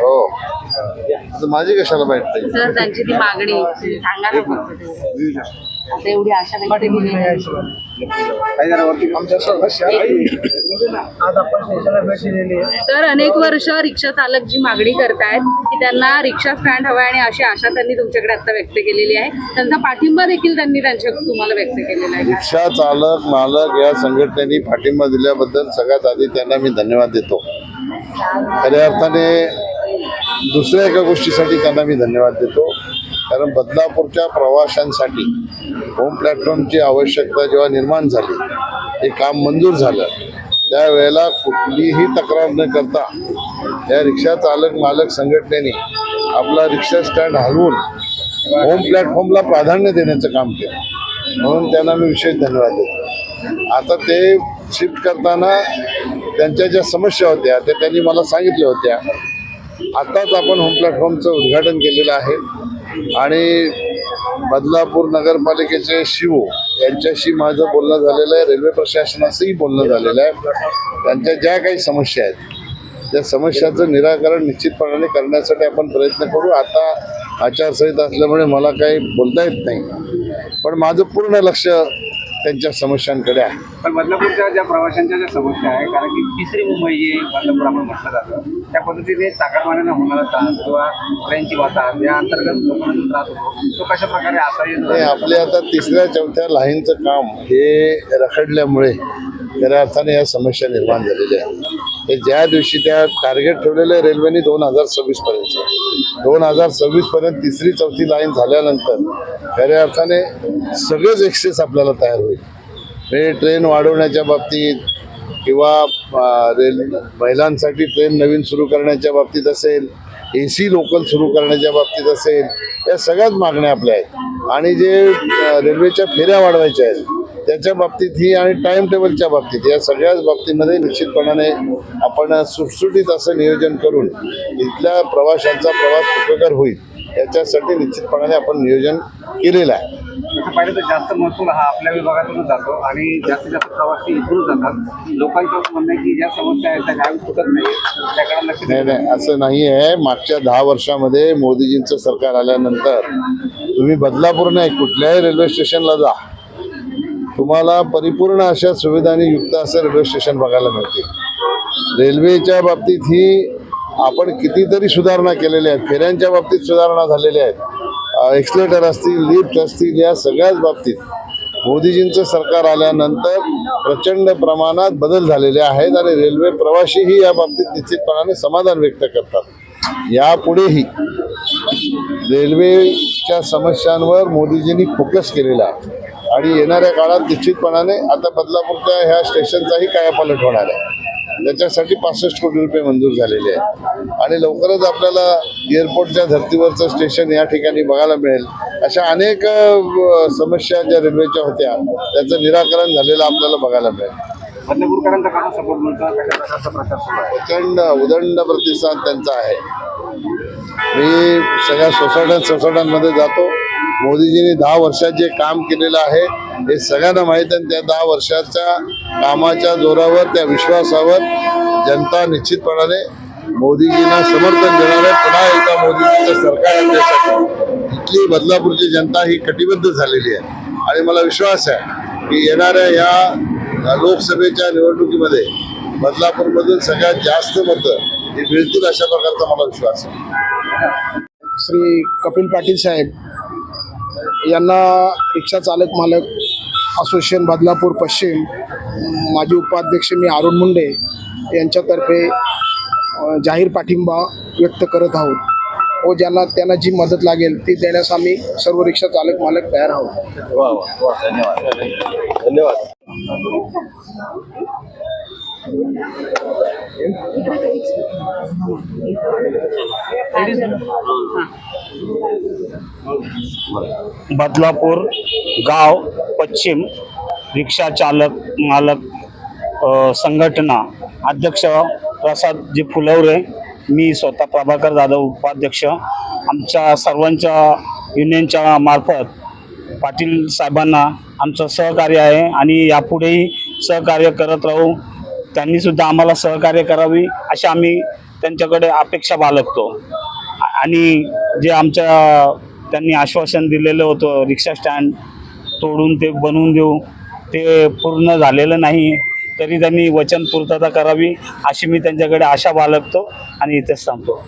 हो. माझी कशाला भेटते सर त्यांची ती मागणी सांगा ना. आता एवढी आशा व्यक्त केली आहे. सर अनेक वर्ष रिक्षा चालक जी मागणी करतायत की त्यांना रिक्षा स्टँड हवा आणि अशी आशा त्यांनी तुमच्याकडे आता व्यक्त केलेली आहे. त्यांचा पाठिंबा देखील त्यांनी त्यांच्या तुम्हाला व्यक्त केलेला आहे. रिक्षा चालक मालक या संघटनेनी पाठिंबा दिल्याबद्दल सगळ्यात आधी त्यांना मी धन्यवाद देतो. खऱ्या अर्थाने दुसऱ्या एका गोष्टीसाठी त्यांना मी धन्यवाद देतो. कारण बदलापूरच्या प्रवाशांसाठी होम प्लॅटफॉर्मची आवश्यकता जेव्हा निर्माण झाली हे काम मंजूर झालं त्यावेळेला कुठलीही तक्रार न करता या रिक्षा चालक मालक संघटनेने आपला रिक्षा स्टँड हलवून होम प्लॅटफॉर्मला प्राधान्य देण्याचं काम केलं. म्हणून त्यांना मी विशेष धन्यवाद देतो. आता ते शिफ्ट करताना त्यांच्या ज्या समस्या होत्या त्या त्यांनी मला सांगितल्या होत्या. आत्ताच आपण होम प्लॅटफॉर्मचं उद्घाटन केलेलं आहे. आणि बदलापूर नगरपालिकेचे शिवो यांच्याशी माझं बोलणं झालेलं आहे. रेल्वे प्रशासनाचंही बोलणं झालेलं आहे. त्यांच्या ज्या काही समस्या आहेत त्या समस्याचं निराकरण निश्चितपणाने करण्यासाठी आपण प्रयत्न करू. आता आचारसंहिता असल्यामुळे मला काही बोलता येत नाही. पण माझं पूर्ण लक्ष त्यांच्या समस्यांकडे आहे. पण बदलापूरच्या ज्या प्रवाशांच्या ज्या समस्या आहे कारण की तिसरी मुंबई जी बदलापूर आपण म्हटलं जातं. त्या पद्धतीने चाकरमान्यांना होणारा त्रास किंवा ट्रेनची वाहतात या अंतर्गत लोकांना त्रास होतो. तो कशा प्रकारे असा नाही आपले आता तिसऱ्या चौथ्या लाईनचं काम हे रखडल्यामुळे खऱ्या अर्थाने या समस्या निर्माण झालेल्या आहेत. हे ज्या दिवशी त्या टार्गेट ठेवलेलं आहे रेल्वेने दोन हजार सव्वीस पर्यंत. दोन हजार सव्वीस पर्यंत तिसरी चौथी लाईन झाल्यानंतर खऱ्या अर्थाने सगळेच एक्सेस आपल्याला तयार होईल. म्हणजे ट्रेन वाढवण्याच्या बाबतीत किंवा रेल महिलांसाठी ट्रेन नवीन सुरू करण्याच्या बाबतीत असेल ए सी लोकल सुरू करण्याच्या बाबतीत असेल या सगळ्याच मागण्या आपल्या आहेत. आणि जे रेल्वेच्या फेऱ्या वाढवायच्या आहेत त्याच्या बाबतीत ही आणि टाइम टेबलच्या बाबतीत या सगळ्याच बाबतीमध्ये निश्चितपणाने आपण सुटसुटीत असं नियोजन करून इथल्या प्रवाशांचा प्रवास सुखकर होईल याच्यासाठी निश्चितपणाने आपण नियोजन केलेलं आहे. तसं पाहिलं तर जास्त महसूल हा आपल्या विभागातूनच जातो आणि जास्तीत जास्त प्रवासी इथूनच जातात. लोकांचं म्हणणं आहे की ज्या समस्या आहेत त्या गावी सुटत नाही त्याकडे लक्ष नाही नाही असं नाही आहे. मागच्या दहा वर्षामध्ये मोदीजींचं सरकार आल्यानंतर तुम्ही बदलापूर नाही कुठल्याही रेल्वे स्टेशनला जा. तुम्हाला परिपूर्ण अशा सुविधांनी युक्त असं रेल्वे स्टेशन बघायला मिळते रेल्वेच्या बाबतीत ही आपण कितीतरी सुधारणा केलेल्या आहेत. फेऱ्यांच्या बाबतीत सुधारणा झालेल्या आहेत. एक्सलेटर असतील लिफ्ट असतील या सगळ्याच बाबतीत मोदीजींचं सरकार आल्यानंतर प्रचंड प्रमाणात बदल झालेले आहेत आणि रेल्वे प्रवासीही या बाबतीत निश्चितपणाने समाधान व्यक्त करतात. यापुढेही रेल्वेच्या समस्यांवर मोदीजींनी फोकस केलेला आहे. आणि येणाऱ्या काळात निश्चितपणाने आता बदलापूरच्या ह्या स्टेशनचाही कायापालट होणार आहे. त्याच्यासाठी पासष्ट कोटी रुपये मंजूर झालेले आहेत. आणि लवकरच आपल्याला एअरपोर्टच्या धर्तीवरचं स्टेशन या ठिकाणी बघायला मिळेल. अशा अनेक समस्या ज्या रेल्वेच्या होत्या त्याचं निराकरण झालेलं आपल्याला बघायला मिळेल. प्रचंड उदंड प्रतिसाद त्यांचा आहे. मी सगळ्या सोसायट्यां सोसायट्यांमध्ये जातो. मोदीजींनी दहा वर्षात जे काम केलेलं आहे हे सगळ्यांना माहीत आहे आणि त्या दहा वर्षाच्या कामाच्या जोरावर त्या विश्वासावर जनता निश्चितपणाने मोदीजींना समर्थन देणार आहे. पुन्हा एकदा मोदीजींचं सरकार देशात इथली बदलापूरची जनता ही कटिबद्ध झालेली आहे. आणि मला विश्वास आहे की येणाऱ्या या लोकसभेच्या निवडणुकीमध्ये बदलापूरमधून सगळ्यात जास्त मतं ही मिळतील अशा प्रकारचा मला विश्वास आहे. श्री कपिल पाटील साहेब यांना रिक्षा चालक मालक असोसिएशन बदलापूर पश्चिम माजी उपाध्यक्ष मी अरुण मुंडे यांच्यातर्फे जाहीर पाठिंबा व्यक्त करत आहोत. व ज्यांना त्यांना जी मदत लागेल ती देण्यास आम्ही सर्व रिक्षा चालक मालक तयार आहोत. बदलापूर गाव पश्चिम रिक्षा चालक मालक संघटना अध्यक्ष प्रसादजी फुलवरे मी स्वतः प्रभाकर जाधव उपाध्यक्ष. आमच्या सर्वांच्या युनियनच्या मार्फत पाटील साहेबांना आमचं सहकार्य आहे आणि यापुढेही सहकार्य करत राहू. त्यांनीसुद्धा आम्हाला सहकार्य करावी अशी आम्ही त्यांच्याकडे अपेक्षा बाळगतो. आणि जे आमच्या त्यांनी आश्वासन दिलेलं होतं रिक्षा स्टँड तोडून ते बनवून देऊ ते पूर्ण झालेलं नाही तरी त्यांनी वचन पूर्तता करावी अशी मी त्यांच्याकडे आशा बाळगतो आणि इथेच थांबतो.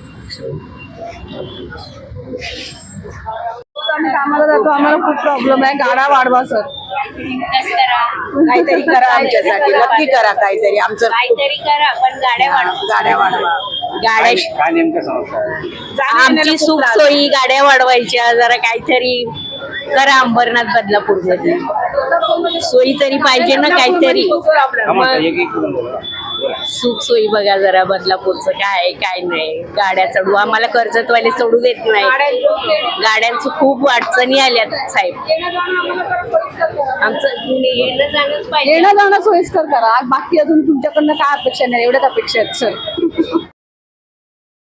जातो आम्हाला खूप प्रॉब्लेम आहे. गाडा वाढवा सर. काहीतरी करा आमच्यासाठी. नक्की करा काहीतरी. आमचं काहीतरी करा. पण गाड्या वाढवा. गाड्या वाढवा. गाड्या काय आमची सुख सोयी गाड्या वाढवायच्या. जरा काहीतरी करा अंबरनाथ बदलापूरमध्ये सोयी तरी पाहिजे ना काहीतरी. हा, मग मग एक एक करून बोला. सुख सोयी बघा जरा बदलापूरचं काय आहे, काय नाही. गाड्या चढू. आम्हाला कर्जतवाले चढू देत नाही गाड्यांचं खूप अडचणी आल्यात साहेब. आमचं येणं जाणंच पाहिजे. येणं जाणं सोयीस्कर करा. बाकी अजून तुमच्याकडनं काय अपेक्षा नाही. एवढ्याच अपेक्षा आहेत सर.